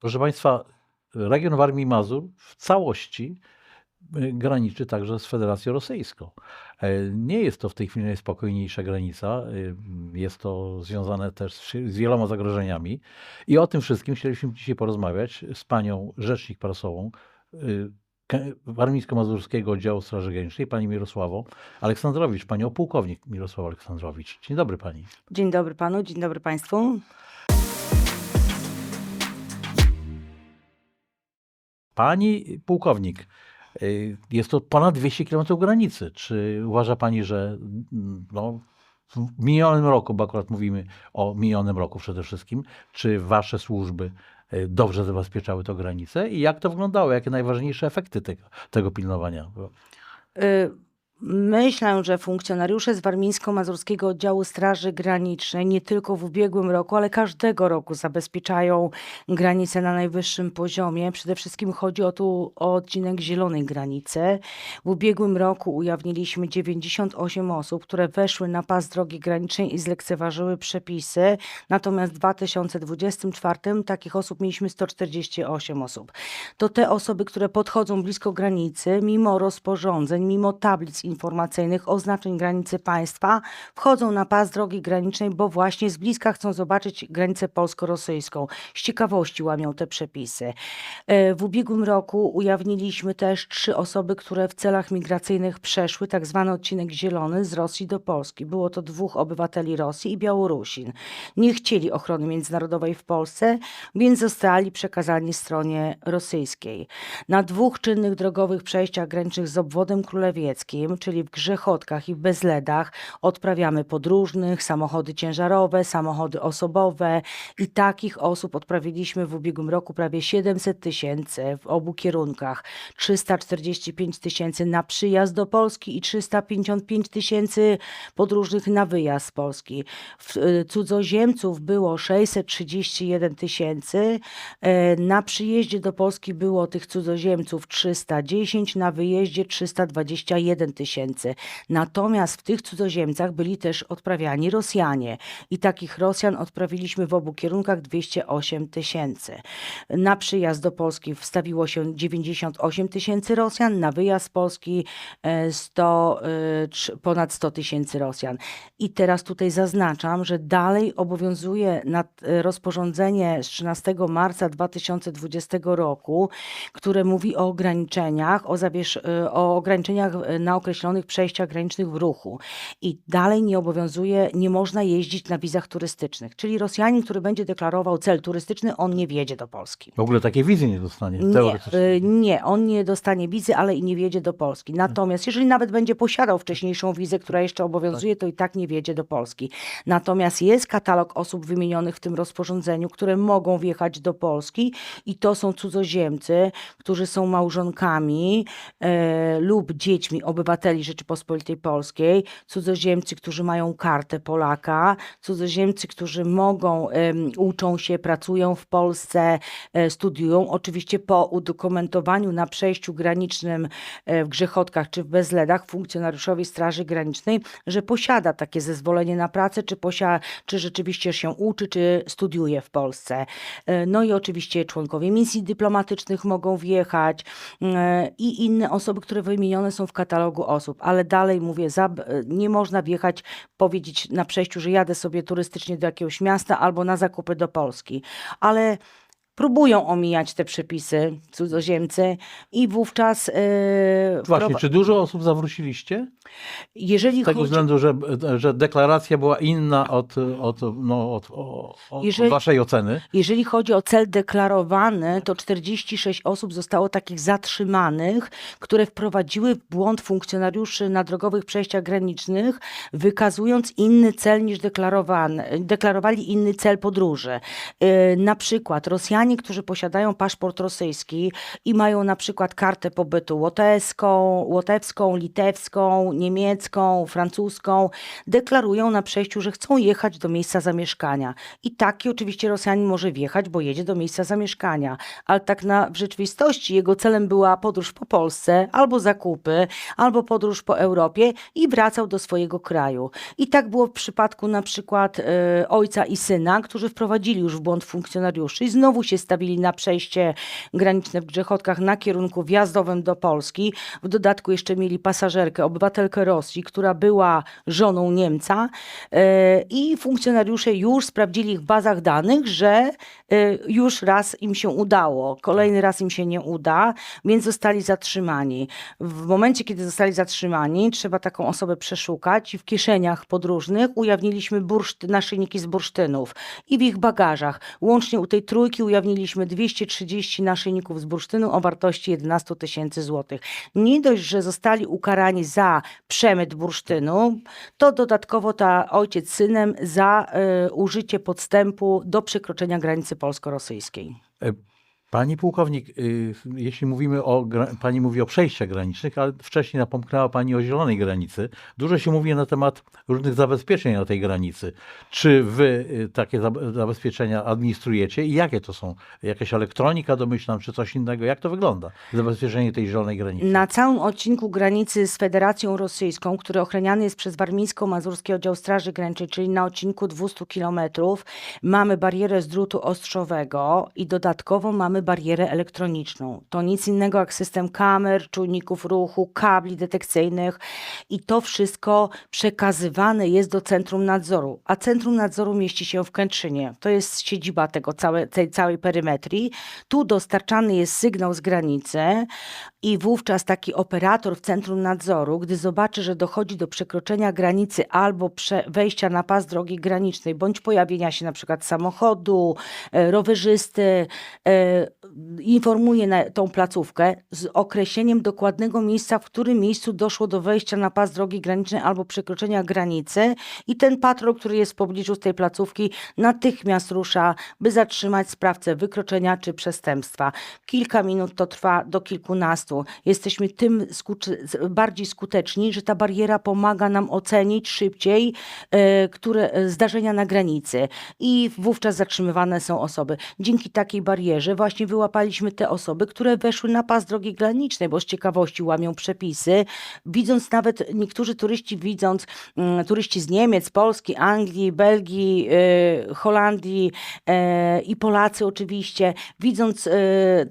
Proszę Państwa, region Warmii i Mazur w całości y, graniczy także z Federacją Rosyjską. E, Nie jest to w tej chwili najspokojniejsza granica. y, Jest to związane też z wieloma zagrożeniami. I o tym wszystkim chcieliśmy dzisiaj porozmawiać z panią rzecznik prasową Warmińsko-Mazurskiego Oddziału Straży Granicznej, pani Mirosławą Aleksandrowicz, panią pułkownik Mirosław Aleksandrowicz. Dzień dobry pani. Dzień dobry panu, dzień dobry państwu. Pani pułkownik, y, jest to ponad 200 km granicy. Czy uważa pani, że no, w minionym roku, bo akurat mówimy o minionym roku przede wszystkim, czy wasze służby y, dobrze zabezpieczały tę granicę i jak to wyglądało? Jakie najważniejsze efekty tego, tego pilnowania? Y, Myślę, że funkcjonariusze z Warmińsko-Mazurskiego Oddziału Straży Granicznej nie tylko w ubiegłym roku, ale każdego roku zabezpieczają granice na najwyższym poziomie. Przede wszystkim chodzi o, tu, o odcinek zielonej granicy. W ubiegłym roku ujawniliśmy 98 osób, które weszły na pas drogi granicznej i zlekceważyły przepisy. Natomiast w 2024 takich osób mieliśmy 148 osób. To te osoby, które podchodzą blisko granicy, mimo rozporządzeń, mimo tablic informacyjnych, oznaczeń granicy państwa, wchodzą na pas drogi granicznej, bo właśnie z bliska chcą zobaczyć granicę polsko-rosyjską. Z ciekawości łamią te przepisy. E, W ubiegłym roku ujawniliśmy też trzy osoby, które w celach migracyjnych przeszły tak zwany odcinek zielony z Rosji do Polski. Było to dwóch obywateli Rosji i Białorusin. Nie chcieli ochrony międzynarodowej w Polsce, więc zostali przekazani stronie rosyjskiej. Na dwóch czynnych drogowych przejściach granicznych z obwodem czyli w Grzechotkach i w Bezledach, odprawiamy podróżnych, samochody ciężarowe, samochody osobowe i takich osób odprawiliśmy w ubiegłym roku prawie 700 tysięcy w obu kierunkach. 345 tysięcy na przyjazd do Polski i 355 tysięcy podróżnych na wyjazd z Polski. Y, Cudzoziemców było 631 tysięcy. E, Na przyjeździe do Polski było tych cudzoziemców 310, na wyjeździe 321 tysięcy. Natomiast w tych cudzoziemcach byli też odprawiani Rosjanie i takich Rosjan odprawiliśmy w obu kierunkach 208 tysięcy. Na przyjazd do Polski wstawiło się 98 tysięcy Rosjan, na wyjazd z Polski e, 100, e, trz- ponad 100 tysięcy Rosjan. I teraz tutaj zaznaczam, że dalej obowiązuje nad, e, rozporządzenie z 13 marca 2020 roku, które mówi o ograniczeniach, o, zawiesz, e, o ograniczeniach e, na określonych przejściach granicznych w ruchu. I dalej nie obowiązuje, nie można jeździć na wizach turystycznych. Czyli Rosjanin, który będzie deklarował cel turystyczny, on nie wjedzie do Polski. W ogóle takiej wizy nie dostanie. Nie, teoretycznie. y, nie, on nie dostanie wizy, ale i nie wjedzie do Polski. Natomiast jeżeli nawet będzie posiadał wcześniejszą wizę, która jeszcze obowiązuje, to i tak nie wjedzie do Polski. Natomiast jest katalog osób wymienionych w tym rozporządzeniu, które mogą wjechać do Polski i to są cudzoziemcy, którzy są małżonkami e, lub dziećmi obywateli Rzeczypospolitej Polskiej, cudzoziemcy, którzy mają kartę Polaka, cudzoziemcy, którzy mogą, uczą się, pracują w Polsce, e, studiują, oczywiście po udokumentowaniu na przejściu granicznym e, w Grzechotkach czy w Bezledach funkcjonariuszowi Straży Granicznej, że posiada takie zezwolenie na pracę, czy, posia- czy rzeczywiście się uczy, czy studiuje w Polsce. E, No i oczywiście członkowie misji dyplomatycznych mogą wjechać i inne osoby, które wymienione są w katalogu osób, ale dalej mówię, e, nie można wjechać, powiedzieć na przejściu, że jadę sobie turystycznie do jakiegoś miasta albo na zakupy do Polski, ale próbują omijać te przepisy cudzoziemcy i wówczas e, Właśnie, wprowa- czy dużo osób zawróciliście? jeżeli Z tego chodzi, względu, że, że deklaracja była inna od, od, no, od, od, od Jeżeli- waszej oceny. Jeżeli chodzi o cel deklarowany, to 46 osób zostało takich zatrzymanych, które wprowadziły w błąd funkcjonariuszy na drogowych przejściach granicznych, wykazując inny cel niż deklarowany, deklarowali inny cel podróży. Yy, Na przykład Rosjanie, którzy posiadają paszport rosyjski i mają na przykład kartę pobytu łotewską, łotewską, litewską, niemiecką, francuską, deklarują na przejściu, że chcą jechać do miejsca zamieszkania. I taki oczywiście Rosjanin może wjechać, bo jedzie do miejsca zamieszkania. Ale tak na, w rzeczywistości jego celem była podróż po Polsce, albo zakupy, albo podróż po Europie i wracał do swojego kraju. I tak było w przypadku na przykład e, ojca i syna, którzy wprowadzili już w błąd funkcjonariuszy i znowu się się stawili na przejście graniczne w Grzechotkach na kierunku wjazdowym do Polski. W dodatku jeszcze mieli pasażerkę, obywatelkę Rosji, która była żoną Niemca e, i funkcjonariusze już sprawdzili w bazach danych, że e, już raz im się udało, kolejny raz im się nie uda, więc zostali zatrzymani. W momencie, kiedy zostali zatrzymani, trzeba taką osobę przeszukać i w kieszeniach podróżnych ujawniliśmy burszt- naszyjniki z bursztynów i w ich bagażach. Łącznie u tej trójki ujawniliśmy 230 naszyjników z bursztynu o wartości 11 tysięcy złotych. Nie dość, że zostali ukarani za przemyt bursztynu, to dodatkowo ta ojciec synem za y, użycie podstępu do przekroczenia granicy polsko-rosyjskiej. E, Pani pułkownik, y, jeśli mówimy o, pani mówi o przejściach granicznych, ale wcześniej napomknęła pani o zielonej granicy. Dużo się mówi na temat różnych zabezpieczeń na tej granicy. Czy wy y, takie zab- zabezpieczenia administrujecie i jakie to są? Jakaś elektronika domyślam, czy coś innego? Jak to wygląda? Zabezpieczenie tej zielonej granicy. Na całym odcinku granicy z Federacją Rosyjską, który ochraniany jest przez Warmińsko-Mazurski Oddział Straży Granicznej, czyli na odcinku 200 kilometrów, mamy barierę z drutu ostrzowego i dodatkowo mamy barierę elektroniczną. To nic innego jak system kamer, czujników ruchu, kabli detekcyjnych i to wszystko przekazywane jest do Centrum Nadzoru. A Centrum Nadzoru mieści się w Kętrzynie. To jest siedziba tego całe, tej całej perymetrii. Tu dostarczany jest sygnał z granicy i wówczas taki operator w centrum nadzoru, gdy zobaczy, że dochodzi do przekroczenia granicy albo wejścia na pas drogi granicznej, bądź pojawienia się na przykład samochodu, e, rowerzysty, e, informuje na tą placówkę z określeniem dokładnego miejsca, w którym miejscu doszło do wejścia na pas drogi granicznej albo przekroczenia granicy i ten patrol, który jest w pobliżu tej placówki, natychmiast rusza, by zatrzymać sprawcę wykroczenia czy przestępstwa. Kilka minut to trwa do kilkunastu. Jesteśmy tym bardziej skuteczni, że ta bariera pomaga nam ocenić szybciej e, które e, zdarzenia na granicy i wówczas zatrzymywane są osoby. Dzięki takiej barierze właśnie wyłapaliśmy te osoby, które weszły na pas drogi granicznej, bo z ciekawości łamią przepisy. Widząc nawet niektórzy turyści, widząc mm, turyści z Niemiec, Polski, Anglii, Belgii, e, Holandii e, i Polacy oczywiście, widząc e,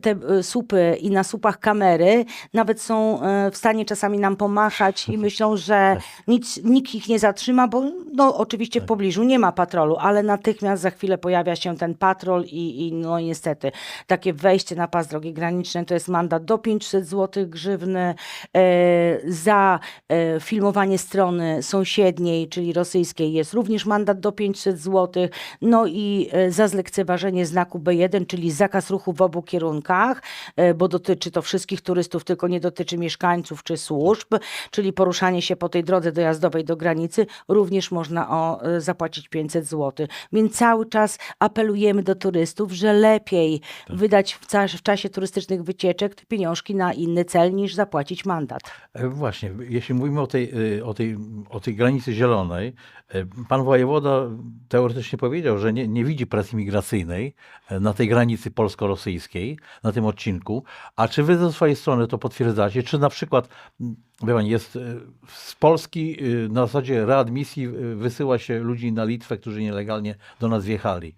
te słupy i na słupach kamery, nawet są w stanie czasami nam pomachać i myślą, że nic, nikt ich nie zatrzyma, bo no, oczywiście w pobliżu nie ma patrolu, ale natychmiast za chwilę pojawia się ten patrol i, i no niestety takie wejście na pas drogi granicznej to jest mandat do 500 zł grzywny e, za e, filmowanie strony sąsiedniej, czyli rosyjskiej. Jest również mandat do 500 zł, no i e, za zlekceważenie znaku B1, czyli zakaz ruchu w obu kierunkach, bo dotyczy to wszystkich turystów, tylko nie dotyczy mieszkańców czy służb, czyli poruszanie się po tej drodze dojazdowej do granicy, również można o, zapłacić 500 zł. Więc cały czas apelujemy do turystów, że lepiej wydać w, ca- w czasie turystycznych wycieczek te pieniążki na inny cel niż zapłacić mandat. E, Właśnie, jeśli mówimy o tej, y, o tej, o tej granicy zielonej, e, pan wojewoda teoretycznie powiedział, że nie, nie widzi presji migracyjnej e, na tej granicy polsko-rosyjskiej, na tym odcinku. A czy wy ze swojej strony to potwierdzacie? Czy na przykład, pani, jest e, z Polski na zasadzie readmisji wysyła się ludzi na Litwę, którzy nielegalnie do nas wjechali?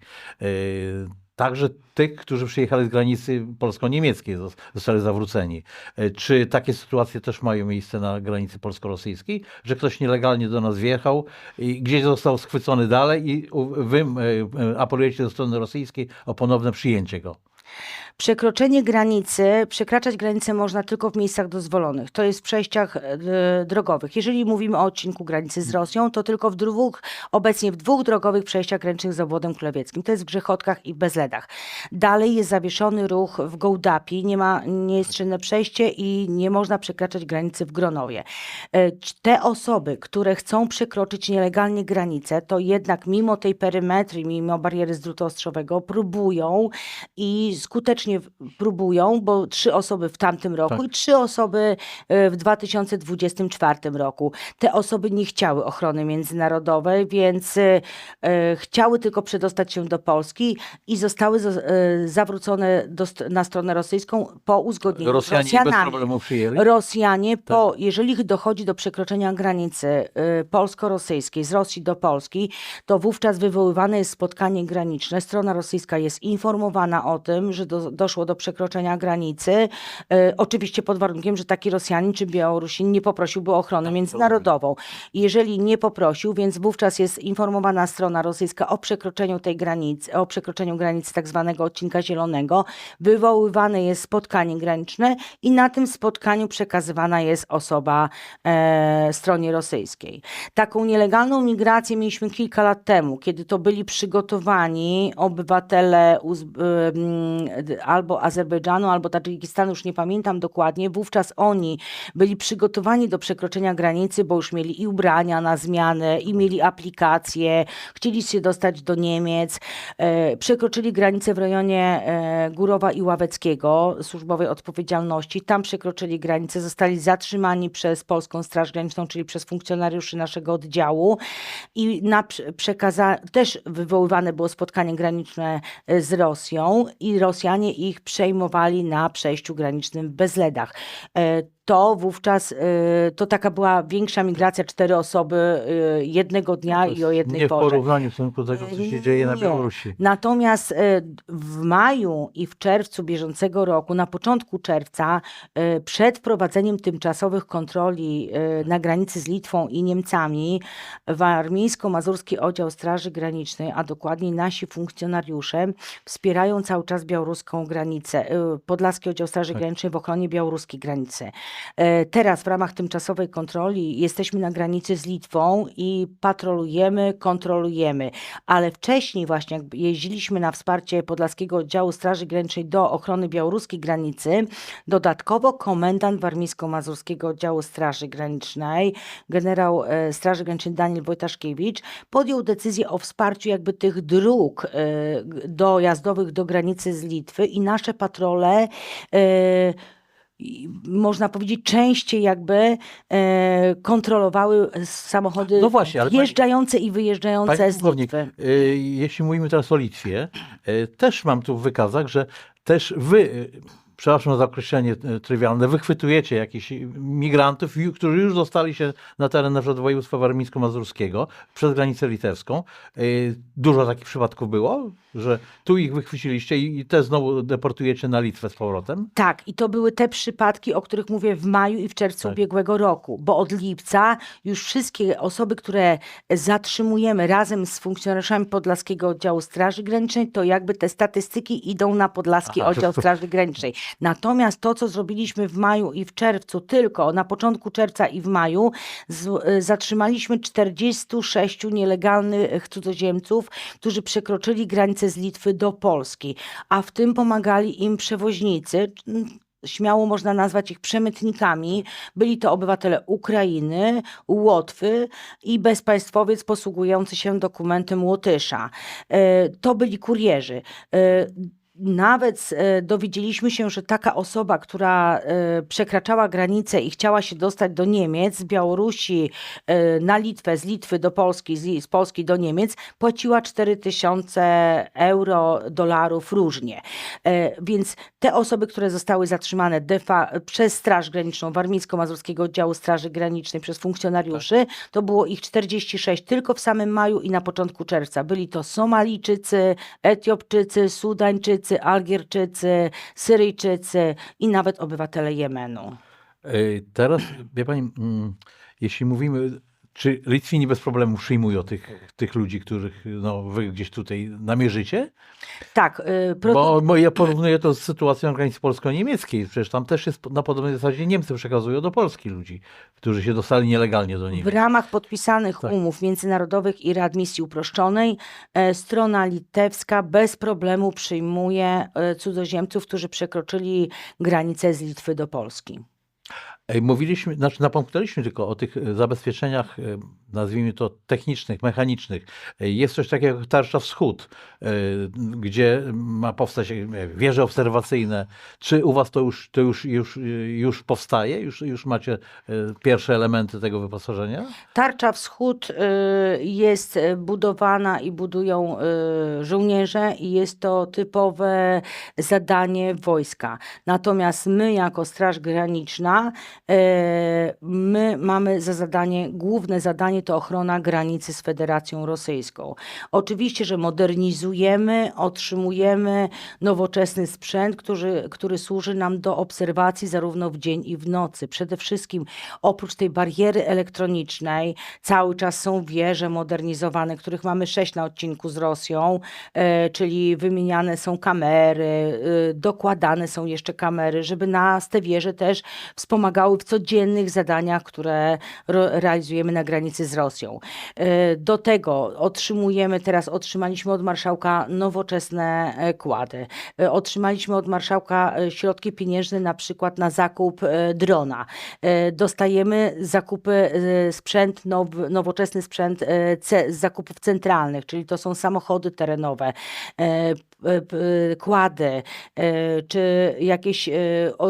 Także tych, którzy przyjechali z granicy polsko-niemieckiej, zos- zostali zawróceni. E, Czy takie sytuacje też mają miejsce na granicy polsko-rosyjskiej, że ktoś nielegalnie do nas wjechał i gdzieś został schwycony dalej i wy e, e, apelujecie do strony rosyjskiej o ponowne przyjęcie go? Przekroczenie granicy, przekraczać granicę można tylko w miejscach dozwolonych. To jest w przejściach e, drogowych. Jeżeli mówimy o odcinku granicy z Rosją, to tylko w dwóch, obecnie w dwóch drogowych przejściach granicznych z obwodem kulewieckim. To jest w Grzechotkach i w Bezledach. Dalej jest zawieszony ruch w Gołdapi, nie, ma, nie jest czynne przejście i nie można przekraczać granicy w Gronowie. C- Te osoby, które chcą przekroczyć nielegalnie granicę, to jednak mimo tej perymetrii, mimo bariery z drutu ostrzowego, próbują i skutecznie w- próbują, bo trzy osoby w tamtym roku Tak. i trzy osoby e, w 2024 roku. Te osoby nie chciały ochrony międzynarodowej, więc e, e, chciały tylko przedostać się do Polski i zostały zo- zawrócone do, na stronę rosyjską po uzgodnieniu z Rosjanie bez Rosjanami. Rosjanie, Tak. po, jeżeli dochodzi do przekroczenia granicy polsko-rosyjskiej z Rosji do Polski, to wówczas wywoływane jest spotkanie graniczne. Strona rosyjska jest informowana o tym, że do, doszło do przekroczenia granicy. E, oczywiście pod warunkiem, że taki Rosjanin czy Białorusin nie poprosiłby o ochronę międzynarodową. Jeżeli nie poprosił, więc wówczas jest informowana strona rosyjska o przekroczeniu tej granicy, o przekroczeniu granicy tak zwanego odcinka zielonego. Wywoływane jest spotkanie graniczne i na tym spotkaniu przekazywana jest osoba e, stronie rosyjskiej. Taką nielegalną migrację mieliśmy kilka lat temu, kiedy to byli przygotowani obywatele Uz- ym, d- albo Azerbejdżanu, albo Tadżykistanu, już nie pamiętam dokładnie. Wówczas oni byli przygotowani do przekroczenia granicy, bo już mieli i ubrania na zmianę, i mieli aplikacje, chcieli się dostać do Niemiec. E, przekroczyli granicę w rejonie e, Górowa i Ławeckiego, służbowej odpowiedzialności. Tam przekroczyli granicę, zostali zatrzymani przez Polską Straż Graniczną, czyli przez funkcjonariuszy naszego oddziału i na prze- przekaza też wywoływane było spotkanie graniczne e, z Rosją i Rosjanie ich przejmowali na przejściu granicznym w Bezledach. To wówczas, e, to taka była większa migracja, cztery osoby e, jednego dnia To i o jednej nie w porze. porównaniu w stosunku do tego, co się dzieje na Nie. Białorusi. Natomiast w maju i w czerwcu bieżącego roku, na początku czerwca, przed wprowadzeniem tymczasowych kontroli na granicy z Litwą i Niemcami, Warmińsko-Mazurski Oddział Straży Granicznej, a dokładniej nasi funkcjonariusze, wspierają cały czas białoruską granicę, Podlaski Oddział Straży Tak. Granicznej w ochronie białoruskiej granicy. E, Teraz w ramach tymczasowej kontroli jesteśmy na granicy z Litwą i patrolujemy, kontrolujemy. Ale wcześniej właśnie jak jeździliśmy na wsparcie Podlaskiego Oddziału Straży Granicznej do ochrony białoruskiej granicy, dodatkowo komendant Warmińsko-Mazurskiego Oddziału Straży Granicznej, generał e, Straży Granicznej Daniel Wojtaszkiewicz, podjął decyzję o wsparciu jakby tych dróg e, dojazdowych do granicy z Litwy i nasze patrole można powiedzieć, częściej jakby e, kontrolowały samochody No właśnie, ale pani- wjeżdżające i wyjeżdżające z Litwy. y, jeśli mówimy teraz o Litwie, y, też mam tu w wykazach, że też wy, y, przepraszam za określenie y, trywialne, wychwytujecie jakichś migrantów, którzy już dostali się na teren na przykład województwa warmińsko-mazurskiego przez granicę litewską. Y, Dużo takich przypadków było, że tu ich wychwyciliście i i te znowu deportujecie na Litwę z powrotem. Tak, i to były te przypadki, o których mówię w maju i w czerwcu Tak. ubiegłego roku, bo od lipca już wszystkie osoby, które zatrzymujemy razem z funkcjonariuszami Podlaskiego Oddziału Straży Granicznej, to jakby te statystyki idą na Podlaski Aha, Oddział to- Straży Granicznej. Natomiast to, co zrobiliśmy w maju i w czerwcu, tylko na początku czerwca i w maju, z, y, zatrzymaliśmy 46 nielegalnych cudzoziemców, którzy przekroczyli granicę z Litwy do Polski, a w tym pomagali im przewoźnicy. Śmiało można nazwać ich przemytnikami. Byli to obywatele Ukrainy, Łotwy i bezpaństwowiec posługujący się dokumentem Łotysza. E, To byli kurierzy. Nawet e, dowiedzieliśmy się, że taka osoba, która e, przekraczała granicę i chciała się dostać do Niemiec, z Białorusi e, na Litwę, z Litwy do Polski, z, Polski do Niemiec, płaciła 4000 euro, dolarów różnie. Więc te osoby, które zostały zatrzymane defa, przez Straż Graniczną Warmińsko-Mazurskiego Oddziału Straży Granicznej, przez funkcjonariuszy, to było ich 46 tylko w samym maju i na początku czerwca. Byli to Somalijczycy, Etiopczycy, Sudańczycy, Algierczycy, Syryjczycy i nawet obywatele Jemenu. Teraz, wie pani, mm, jeśli mówimy, czy Litwini bez problemu przyjmują tych, tych ludzi, których no, wy gdzieś tutaj namierzycie? Tak, y, pro... Bo, ja porównuję to z sytuacją na granicy polsko-niemieckiej. Przecież tam też jest na podobnej zasadzie Niemcy przekazują do Polski ludzi, którzy się dostali nielegalnie do W Niemiec. ramach podpisanych Tak. umów międzynarodowych i readmisji uproszczonej e, strona litewska bez problemu przyjmuje e, cudzoziemców, którzy przekroczyli granicę z Litwy do Polski. Mówiliśmy, znaczy napomknęliśmy tylko o tych e, zabezpieczeniach, e, nazwijmy to technicznych, mechanicznych. Jest coś takiego jak Tarcza Wschód, e, gdzie ma powstać wieże obserwacyjne. Czy u was to już, to już, już, już powstaje? Już, już macie pierwsze elementy tego wyposażenia? Tarcza Wschód jest budowana i budują żołnierze i jest to typowe zadanie wojska. Natomiast my jako Straż Graniczna My mamy za zadanie, główne zadanie to ochrona granicy z Federacją Rosyjską. Oczywiście, że modernizujemy, otrzymujemy nowoczesny sprzęt, który, który służy nam do obserwacji zarówno w dzień i w nocy. Przede wszystkim oprócz tej bariery elektronicznej cały czas są wieże modernizowane, których mamy sześć na odcinku z Rosją, e, czyli wymieniane są kamery, e, dokładane są jeszcze kamery, żeby nas te wieże też wspomagały w codziennych zadaniach, które realizujemy na granicy z Rosją. E, Do tego otrzymujemy, teraz otrzymaliśmy od marszałka nowoczesne e, kłady. E, Otrzymaliśmy od marszałka środki pieniężne na przykład na zakup drona. Dostajemy zakupy, sprzęt, now, nowoczesny sprzęt z zakupów centralnych, czyli to są samochody terenowe, kłady, czy jakieś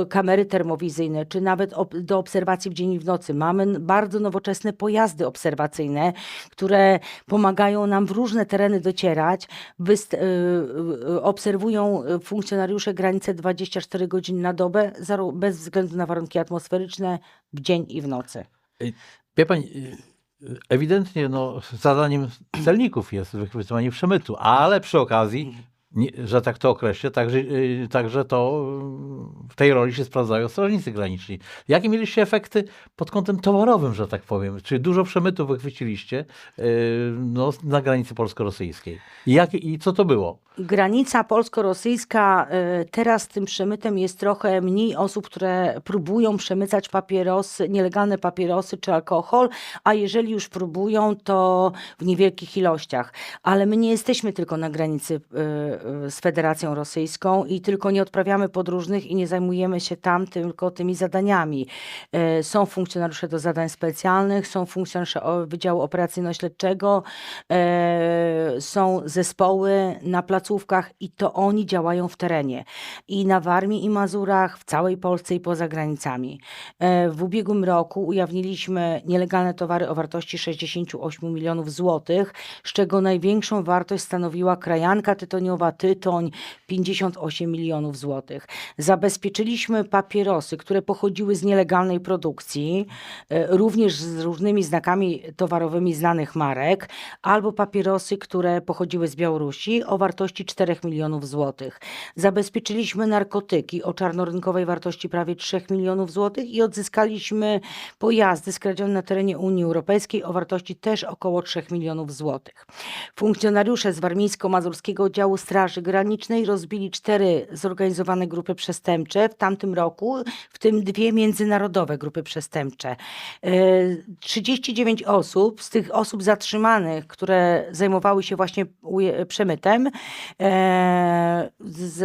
kamery termowizyjne, czy nawet do obserwacji w dzień i w nocy. Mamy bardzo nowoczesne pojazdy obserwacyjne, które pomagają nam w różne tereny docierać. Wyst, e, e, obserwują e, funkcjonariusze granice 24 godziny na dobę, bez względu na warunki atmosferyczne, w dzień i w nocy. Wie pani, y, y, ewidentnie no, zadaniem celników jest wychwytywanie przemytu, ale przy okazji, nie, że tak to określę, także, y, także to y, w tej roli się sprawdzają strażnicy graniczni. Jakie mieliście efekty pod kątem towarowym, że tak powiem? Czy dużo przemytu wychwyciliście y, no, na granicy polsko-rosyjskiej? Jak, I co to było? Granica polsko-rosyjska, y, teraz tym przemytem jest trochę mniej osób, które próbują przemycać papierosy, nielegalne papierosy czy alkohol, a jeżeli już próbują, to w niewielkich ilościach. Ale my nie jesteśmy tylko na granicy z Federacją Rosyjską i tylko nie odprawiamy podróżnych i nie zajmujemy się tam tylko tymi zadaniami. Y, Są funkcjonariusze do zadań specjalnych, są funkcjonariusze Wydziału Operacyjno-Śledczego, e, są zespoły na placówkach i to oni działają w terenie. I na Warmii i Mazurach, w całej Polsce i poza granicami. E, W ubiegłym roku ujawniliśmy nielegalne towary o wartości 68 milionów złotych, z czego największą wartość stanowiła krajanka tytoniowa Tytoń 58 milionów złotych. Zabezpieczyliśmy papierosy, które pochodziły z nielegalnej produkcji, e, również z różnymi znakami towarowymi znanych marek, albo papierosy, które pochodziły z Białorusi o wartości 4 milionów złotych. Zabezpieczyliśmy narkotyki o czarnorynkowej wartości prawie 3 milionów złotych i odzyskaliśmy pojazdy skradzione na terenie Unii Europejskiej o wartości też około 3 milionów złotych. Funkcjonariusze z Warmińsko-Mazurskiego Oddziału Straży Granicznej rozbili cztery zorganizowane grupy przestępcze w tamtym roku, w tym dwie międzynarodowe grupy przestępcze. E, 39 osób, z tych osób zatrzymanych, które zajmowały się właśnie przemytem, e,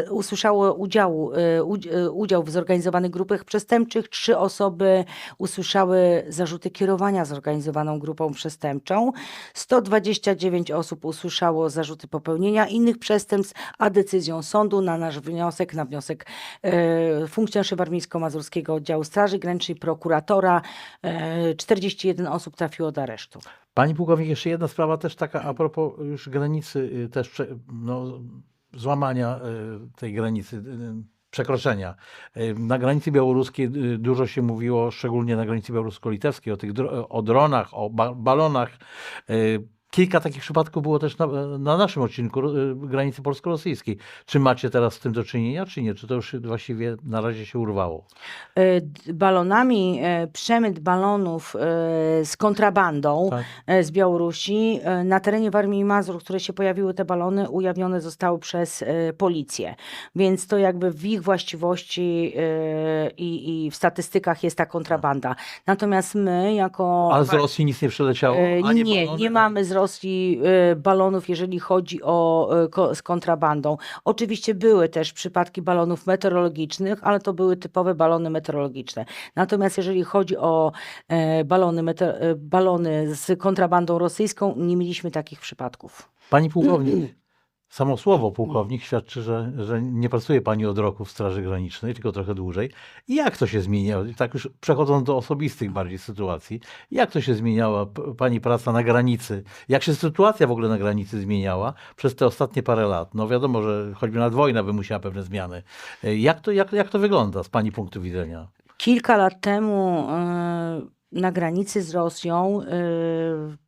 usłyszało udziału, e, udz- e, udział w zorganizowanych grupach przestępczych. Trzy osoby usłyszały zarzuty kierowania zorganizowaną grupą przestępczą. 129 osób usłyszało zarzuty popełnienia innych przestępstw, a decyzją sądu na nasz wniosek, na wniosek e, funkcjonariuszy Warmińsko-Mazurskiego Oddziału Straży Granicznej, prokuratora, e, 41 osób trafiło do aresztu. Pani pułkownik, jeszcze jedna sprawa też taka a propos już granicy, y, też no, złamania y, tej granicy, y, przekroczenia. Na granicy białoruskiej dużo się mówiło, szczególnie na granicy białorusko-litewskiej, o tych o dronach, o ba balonach. Kilka takich przypadków było też na, na naszym odcinku y, granicy polsko-rosyjskiej. Czy macie teraz z tym do czynienia, czy nie? Czy to już właściwie na razie się urwało? E, Balonami, e, przemyt balonów e, z kontrabandą Tak. z Białorusi na terenie Warmii i Mazur, które się pojawiły te balony, ujawnione zostały przez policję. Więc to jakby w ich właściwości i, i w statystykach jest ta kontrabanda. Natomiast my jako... Ale z Rosji nic nie przyleciało? Ani Nie, nie mamy z Rosji e, balonów, jeżeli chodzi o e, z kontrabandą. Oczywiście były też przypadki balonów meteorologicznych, ale to były typowe balony meteorologiczne. Natomiast jeżeli chodzi o e, balony, balony z kontrabandą rosyjską, nie mieliśmy takich przypadków. Pani pułkownik, samo słowo pułkownik świadczy, że, że nie pracuje pani od roku w Straży Granicznej, tylko trochę dłużej. I jak to się zmieniało? Tak już przechodząc do osobistych bardziej sytuacji, jak to się zmieniała pani praca na granicy? Jak się sytuacja w ogóle na granicy zmieniała przez te ostatnie parę lat? No wiadomo, że choćby nawet wojna wymusiła pewne zmiany. E, Jak to, jak, jak to wygląda z pani punktu widzenia? Kilka lat temu y, na granicy z Rosją y,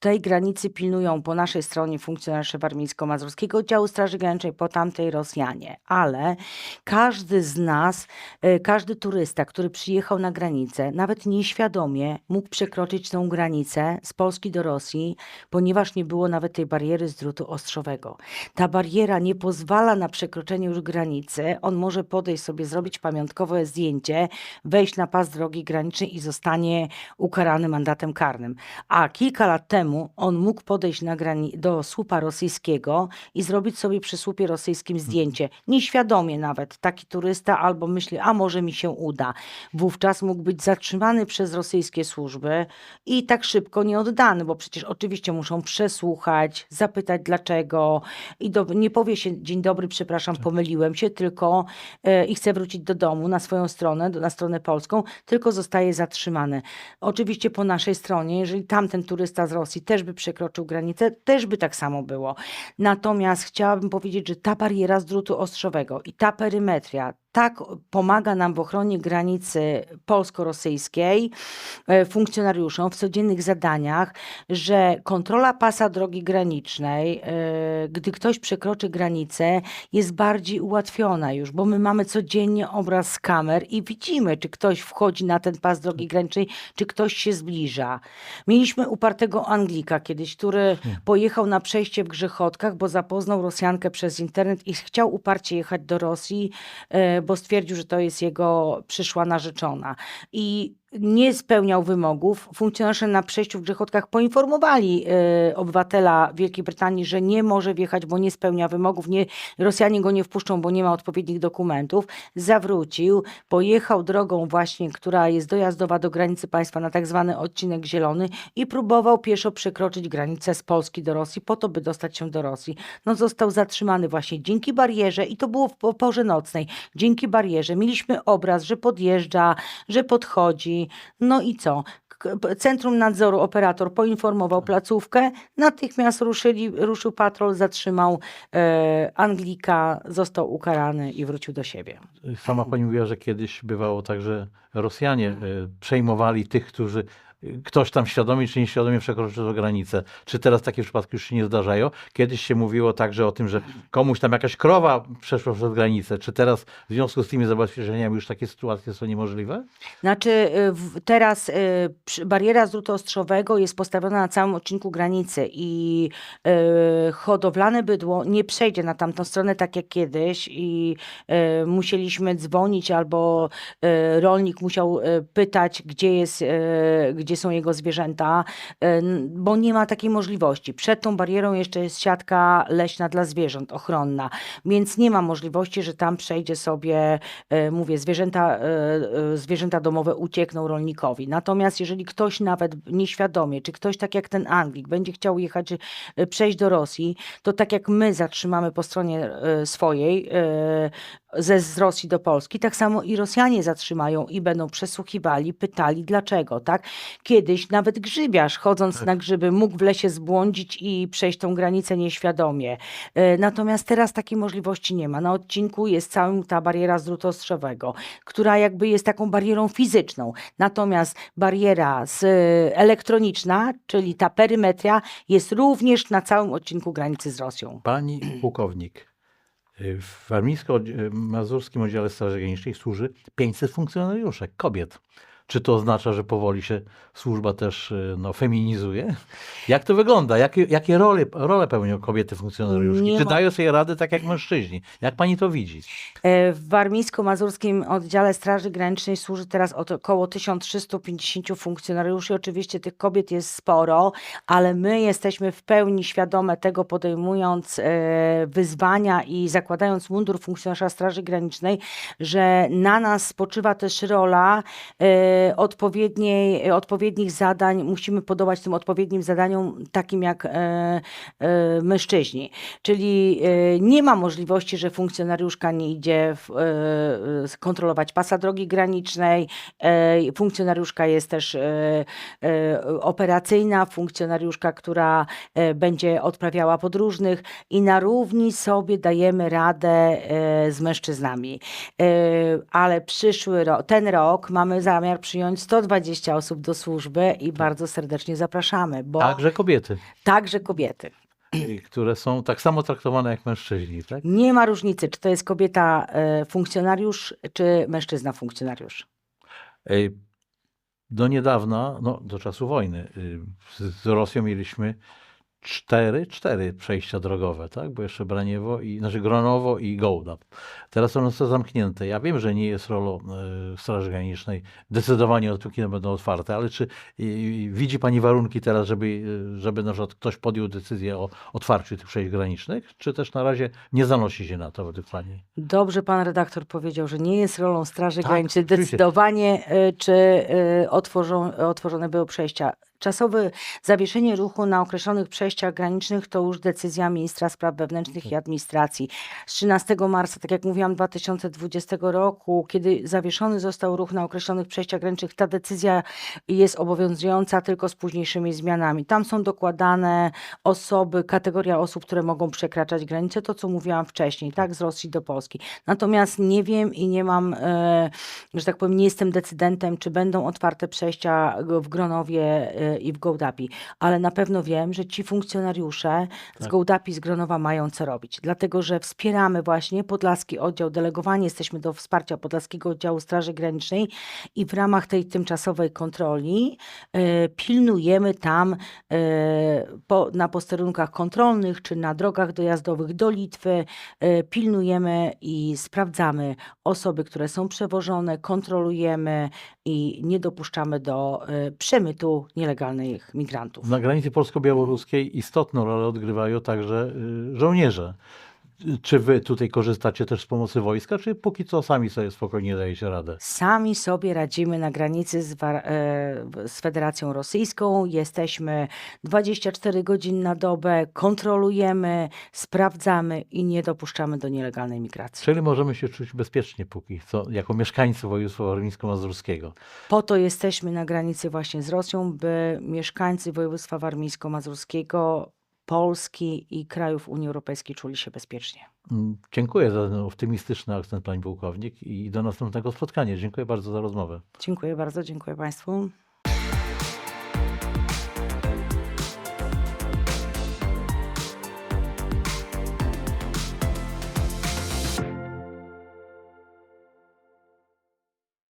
tej granicy pilnują po naszej stronie funkcjonariusze Warmińsko-Mazurskiego Oddziału Straży Granicznej, po tamtej Rosjanie. Ale każdy z nas, y, każdy turysta, który przyjechał na granicę, nawet nieświadomie mógł przekroczyć tą granicę z Polski do Rosji, ponieważ nie było nawet tej bariery z drutu ostrzowego. Ta bariera nie pozwala na przekroczenie już granicy. On może podejść sobie, zrobić pamiątkowe zdjęcie, wejść na pas drogi granicznej i zostanie ukarany mandatem karnym. A kilka lat temu on mógł podejść do słupa rosyjskiego i zrobić sobie przy słupie rosyjskim zdjęcie. Nieświadomie nawet taki turysta albo myśli, a może mi się uda. Wówczas mógł być zatrzymany przez rosyjskie służby i tak szybko nie oddany, bo przecież oczywiście muszą przesłuchać, zapytać dlaczego i do, nie powie się dzień dobry, przepraszam, pomyliłem się, tylko e, i chce wrócić do domu na swoją stronę, do, na stronę polską, tylko zostaje zatrzymany. Oczywiście po naszej stronie, jeżeli tamten turysta z Rosji też by przekroczył granicę, też by tak samo było. Natomiast chciałabym powiedzieć, że ta bariera z drutu ostrzowego i ta perymetria tak pomaga nam w ochronie granicy polsko-rosyjskiej, e, funkcjonariuszom w codziennych zadaniach, że kontrola pasa drogi granicznej, e, gdy ktoś przekroczy granicę, jest bardziej ułatwiona już, bo my mamy codziennie obraz z kamer i widzimy, czy ktoś wchodzi na ten pas drogi granicznej, czy ktoś się zbliża. Mieliśmy upartego Anglika kiedyś, który pojechał na przejście w Grzechotkach, bo zapoznał Rosjankę przez internet i chciał uparcie jechać do Rosji, e, bo stwierdził, że to jest jego przyszła narzeczona. I nie spełniał wymogów. Funkcjonariusze na przejściu w Grzechotkach poinformowali e, obywatela Wielkiej Brytanii, że nie może wjechać, bo nie spełnia wymogów. Nie, Rosjanie go nie wpuszczą, bo nie ma odpowiednich dokumentów. Zawrócił, pojechał drogą właśnie, która jest dojazdowa do granicy państwa na tak zwany odcinek zielony i próbował pieszo przekroczyć granicę z Polski do Rosji po to, by dostać się do Rosji. No został zatrzymany właśnie dzięki barierze i to było w po- porze nocnej. Dzięki barierze mieliśmy obraz, że podjeżdża, że podchodzi. No i co? Centrum Nadzoru Operator poinformował placówkę, natychmiast ruszyli, ruszył patrol, zatrzymał e, Anglika, został ukarany i wrócił do siebie. Sama pani mówiła, że kiedyś bywało tak, że Rosjanie e, przejmowali tych, którzy ktoś tam świadomie czy nieświadomie przekroczył granicę. Czy teraz takie przypadki już się nie zdarzają? Kiedyś się mówiło także o tym, że komuś tam jakaś krowa przeszła przez granicę. Czy teraz w związku z tymi zabezpieczeniami już takie sytuacje są niemożliwe? Znaczy y, teraz y, bariera z ostrzowego jest postawiona na całym odcinku granicy i y, hodowlane bydło nie przejdzie na tamtą stronę tak jak kiedyś i musieliśmy dzwonić albo rolnik musiał pytać, gdzie, jest, y, gdzie są jego zwierzęta, bo nie ma takiej możliwości. Przed tą barierą jeszcze jest siatka leśna dla zwierząt, ochronna, więc nie ma możliwości, że tam przejdzie sobie, mówię, zwierzęta, y, y, zwierzęta domowe uciekną rolnikowi. Natomiast jeżeli ktoś nawet nieświadomie, czy ktoś tak jak ten Anglik będzie chciał jechać, y, przejść do Rosji, to tak jak my zatrzymamy po stronie swojej ze z Rosji do Polski, tak samo i Rosjanie zatrzymają i będą przesłuchiwali, pytali dlaczego, tak? Kiedyś nawet grzybiarz chodząc na grzyby mógł w lesie zbłądzić i przejść tą granicę nieświadomie. E, Natomiast teraz takiej możliwości nie ma. Na odcinku jest cała ta bariera z ostrzowego, która jakby jest taką barierą fizyczną. Natomiast bariera z, e, elektroniczna, czyli ta perymetria, jest również na całym odcinku granicy z Rosją. Pani pułkownik, y, w warmińsko-mazurskim oddziale Straży Granicznej służy 500 funkcjonariuszy, kobiet. Czy to oznacza, że powoli się służba też y, no, feminizuje? Jak to wygląda? Jakie, jakie role, role pełnią kobiety funkcjonariuszki? Nie Czy ma- dają sobie radę tak jak mężczyźni? Jak pani to widzi? E, W Warmińsko-Mazurskim Oddziale Straży Granicznej służy teraz około 1350 funkcjonariuszy. Oczywiście tych kobiet jest sporo, ale my jesteśmy w pełni świadome tego, podejmując e, wyzwania i zakładając mundur funkcjonariusza Straży Granicznej, że na nas spoczywa też rola e, odpowiedniej, odpowiednich zadań, musimy podobać tym odpowiednim zadaniom, takim jak e, e, mężczyźni. Czyli e, nie ma możliwości, że funkcjonariuszka nie idzie w, kontrolować pasa drogi granicznej. Funkcjonariuszka jest też operacyjna, funkcjonariuszka, która będzie odprawiała podróżnych i na równi sobie dajemy radę z mężczyznami. Ale przyszły rok, ten rok mamy zamiar przyjąć 120 osób do służby i bardzo serdecznie zapraszamy, bo Także kobiety, także kobiety. y, które są tak samo traktowane jak mężczyźni, tak? Nie ma różnicy, czy to jest kobieta e, funkcjonariusz, czy mężczyzna funkcjonariusz. Ej, Do niedawna, no do czasu wojny, y, z Rosją mieliśmy cztery, cztery przejścia drogowe, tak? Bo jeszcze Braniewo, i, znaczy Gronowo i Gołda. Teraz one są zamknięte. Ja wiem, że nie jest rolą y, Straży Granicznej decydowanie, dopóki one będą otwarte, ale czy y, widzi Pani warunki teraz, żeby, y, żeby na przykład ktoś podjął decyzję o otwarciu tych przejść granicznych, czy też na razie nie zanosi się na to według Pani? Dobrze pan redaktor powiedział, że nie jest rolą Straży Tak, Granicznej decydowanie, e, czy e, otworzą, otworzone były przejścia. Czasowe zawieszenie ruchu na określonych przejściach granicznych to już decyzja ministra spraw wewnętrznych i administracji. Z 13 marca, tak jak mówiłam, 2020 roku, kiedy zawieszony został ruch na określonych przejściach granicznych, ta decyzja jest obowiązująca tylko z późniejszymi zmianami. Tam są dokładane osoby, kategoria osób, które mogą przekraczać granicę, to co mówiłam wcześniej, tak, z Rosji do Polski. Natomiast nie wiem i nie mam, e, że tak powiem, nie jestem decydentem, czy będą otwarte przejścia w Gronowie e, i w Gołdapi, ale na pewno wiem, że ci funkcjonariusze z Tak. Gołdapi, z Gronowa mają co robić, dlatego że wspieramy właśnie Podlaski Oddział, delegowani jesteśmy do wsparcia Podlaskiego Oddziału Straży Granicznej i w ramach tej tymczasowej kontroli e, pilnujemy tam e, po, na posterunkach kontrolnych czy na drogach dojazdowych do Litwy, e, pilnujemy i sprawdzamy osoby, które są przewożone, kontrolujemy i nie dopuszczamy do przemytu nielegalnych migrantów. Na granicy polsko-białoruskiej istotną rolę odgrywają także y, żołnierze. Czy wy tutaj korzystacie też z pomocy wojska, czy póki co sami sobie spokojnie dajecie radę? Sami sobie radzimy na granicy z, War- e, z Federacją Rosyjską. Jesteśmy 24 godziny na dobę, kontrolujemy, sprawdzamy i nie dopuszczamy do nielegalnej migracji. Czyli możemy się czuć bezpiecznie póki co, jako mieszkańcy województwa warmińsko-mazurskiego. Po to jesteśmy na granicy właśnie z Rosją, by mieszkańcy województwa warmińsko-mazurskiego, Polski i krajów Unii Europejskiej czuli się bezpiecznie. Mm, Dziękuję za ten optymistyczny akcent, pani pułkownik, i do następnego spotkania. Dziękuję bardzo za rozmowę. Dziękuję bardzo, dziękuję Państwu.